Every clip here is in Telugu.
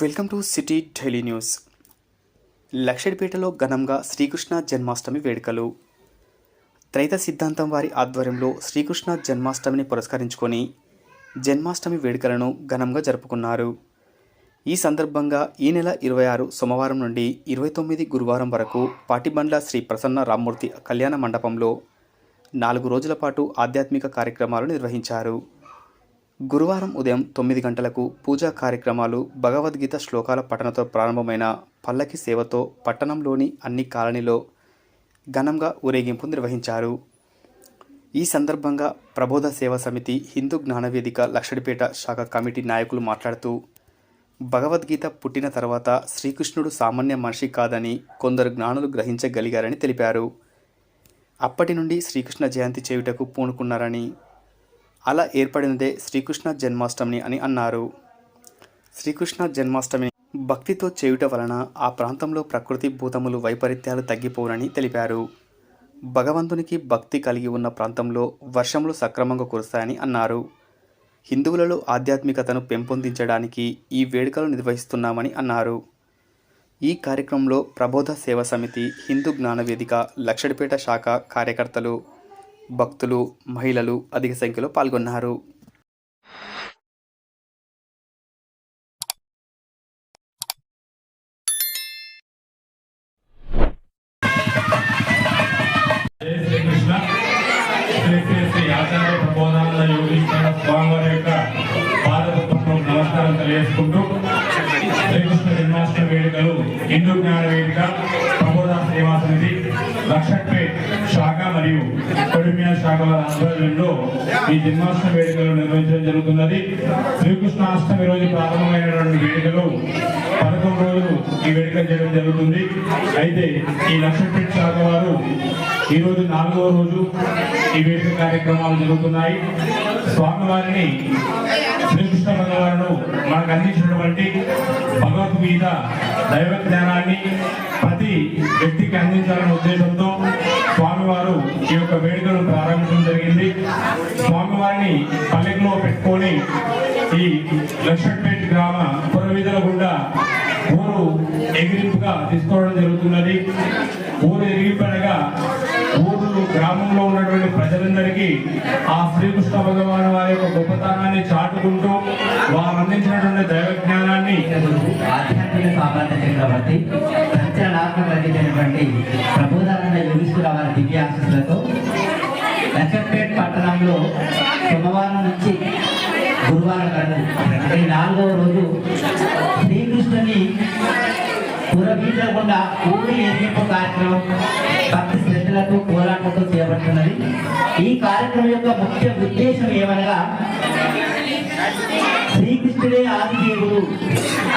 Welcome to city daily news. లక్షడిపేటలో ఘనంగా శ్రీకృష్ణ జన్మాష్టమి వేడుకలు. త్రైత సిద్ధాంతం వారి ఆధ్వర్యంలో శ్రీకృష్ణ జన్మాష్టమిని పురస్కరించుకొని జన్మాష్టమి వేడుకలను ఘనంగా జరుపుకున్నారు. ఈ సందర్భంగా ఈ నెల ఇరవై ఆరు సోమవారం నుండి ఇరవై తొమ్మిది గురువారం వరకు పాటిబండ్ల శ్రీ ప్రసన్న రామ్మూర్తి కళ్యాణ మండపంలో నాలుగు రోజుల పాటు ఆధ్యాత్మిక కార్యక్రమాలు నిర్వహించారు. గురువారం ఉదయం తొమ్మిది గంటలకు పూజా కార్యక్రమాలు భగవద్గీత శ్లోకాల పఠనతో ప్రారంభమైన పల్లకి సేవతో పట్టణంలోని అన్ని కాలనీలో ఘనంగా ఊరేగింపు నిర్వహించారు. ఈ సందర్భంగా ప్రబోధ సేవా సమితి హిందూ జ్ఞానవేదిక లక్షడిపేట శాఖ కమిటీ నాయకులు మాట్లాడుతూ భగవద్గీత పుట్టిన తర్వాత శ్రీకృష్ణుడు సామాన్య మనిషి కాదని కొందరు జ్ఞానులు గ్రహించగలిగారని తెలిపారు. అప్పటి నుండి శ్రీకృష్ణ జయంతి చేయుటకు పూనుకున్నారని అలా ఏర్పడినదే శ్రీకృష్ణ జన్మాష్టమి అని అన్నారు. శ్రీకృష్ణ జన్మాష్టమి భక్తితో చేయుట వలన ఆ ప్రాంతంలో ప్రకృతి భూతములు వైపరీత్యాలు తగ్గిపోనని తెలిపారు. భగవంతునికి భక్తి కలిగి ఉన్న ప్రాంతంలో వర్షములు సక్రమంగా కురుస్తాయని అన్నారు. హిందువులలో ఆధ్యాత్మికతను పెంపొందించడానికి ఈ వేడుకలు నిర్వహిస్తున్నామని అన్నారు. ఈ కార్యక్రమంలో ప్రబోధ సేవా సమితి హిందూ జ్ఞానవేదిక లక్షడిపేట శాఖ కార్యకర్తలు భక్తులు మహిళలు అధిక సంఖ్యలో పాల్గొన్నారు. జై శ్రీకృష్ణ. జన్మాష్టమి వేడుకలు హిందూ జ్ఞాన వేదిక ప్రబోధ సేవా లక్షట్పేట్ శాఖ మరియు కొడిమియా శాఖల ఆధ్వర్యంలో ఈ జన్మాష్టమి వేడుకలు నిర్వహించడం జరుగుతున్నది. శ్రీకృష్ణాష్టమి రోజు ప్రారంభమైనటువంటి వేడుకలు పదకొండు రోజులు ఈ వేడుక చేయడం జరుగుతుంది. అయితే ఈ లక్షట్పేట్ శాఖ వారు ఈ రోజు నాలుగవ రోజు ఈ వేడుక కార్యక్రమాలు జరుగుతున్నాయి. స్వామివారిని శ్రీకృష్ణ భగవాను మనకు అందించినటువంటి మీద దైవ జ్ఞానాన్ని ప్రతి వ్యక్తికి అందించాలనే ఉద్దేశంతో స్వామివారు ఈ యొక్క వేడుకను ప్రారంభించడం జరిగింది. స్వామివారిని పల్లెకులో పెట్టుకొని ఈ లక్ష్మణపేట గ్రామ పురవీధుల గుండా ఊరు ఎగిరింపుగా తీసుకోవడం జరుగుతున్నది. ప్రజలందరికీ ఆ శ్రీకృష్ణ భగవాన్ వారి యొక్క గొప్పతనాన్ని చాటుకుంటూ వారు అందించినటువంటి దైవ జ్ఞానాన్ని ఆధ్యాత్మిక సామర్థ్య చక్రవర్తి సంచలనాత్మక రచించినటువంటి ప్రబోధానంద యోగీశ్వర వారి దివ్య ఆశీస్సులతో లక్షపేట్ పట్టణంలో సోమవారం నుంచి గురువారం వరకు ఈ నాలుగవ రోజు శ్రీకృష్ణుని పురవీధకుండా ఊరి ఎదింపు కార్యక్రమం భక్తి శ్రద్ధలకు శ్రద్ధలతో పోరాటంతో చేపడుతున్నది. ఈ కార్యక్రమం యొక్క ముఖ్య ఉద్దేశం ఏమనగా శ్రీకృష్ణుడే ఆదిదేవుడు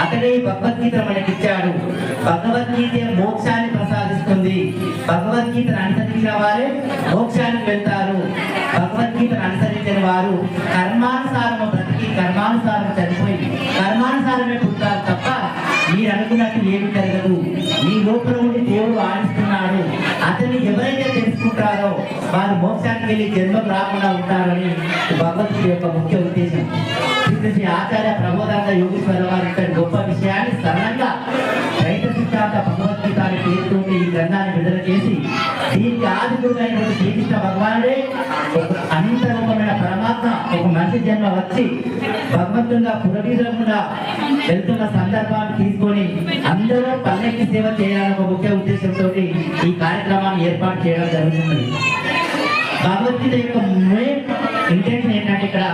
అతడే భగవద్గీత మనకిచ్చాడు. భగవద్గీత మోక్షాన్ని ప్రసాదిస్తుంది. భగవద్గీతను అనుసరించిన వారే మోక్షానికి వెళ్తారు. భగవద్గీతను అనుసరించిన వారు కర్మానుసారము బ్రతికి కర్మానుసారం చనిపోయి కర్మానుసారమే పుట్టారు తప్ప మీరు అనుకున్నట్టు ఏమి ఉంటారో వారు మోక్షానికి వెళ్ళి జన్మం రాకుండా ఉంటారని భగవద్గీత యొక్క ముఖ్య ఉద్దేశం. శ్రీ ఆచార్య ప్రబోధాంత యోగేశ్వర వారి గొప్ప విషయాన్ని సరళంగా రైతు సిద్ధాంత భగవద్గీత అని పేరుతోటి ఈ గ్రంథాన్ని విడుదల చేసి దీనికి ఆదిగురుడైనటువంటి శ్రీకృష్ణ భగవానుడే ఒక అనంత రూపమైన పరమాత్మ ఒక మనిషి జన్మ వచ్చి భగవంతుగా పురవీధంగా వెళ్తున్న సందర్భాన్ని తీసుకొని అందరూ పల్లెకి సేవ చేయాలన్న ఒక ముఖ్య ఉద్దేశంతో ఈ కార్యక్రమాన్ని ఏర్పాటు చేయడం జరుగుతుంది. భగవద్గీత యొక్క మెయిన్ ఇంటెన్షన్ ఏంటంటే ఇక్కడ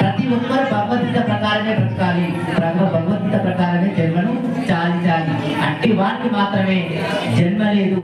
ప్రతి ఒక్కరు భగవద్గీత ప్రకారమే బ్రతకాలి. భగవద్గీత ప్రకారమే జన్మను చాలించాలి. అట్టి వారికి మాత్రమే జన్మ లేదు.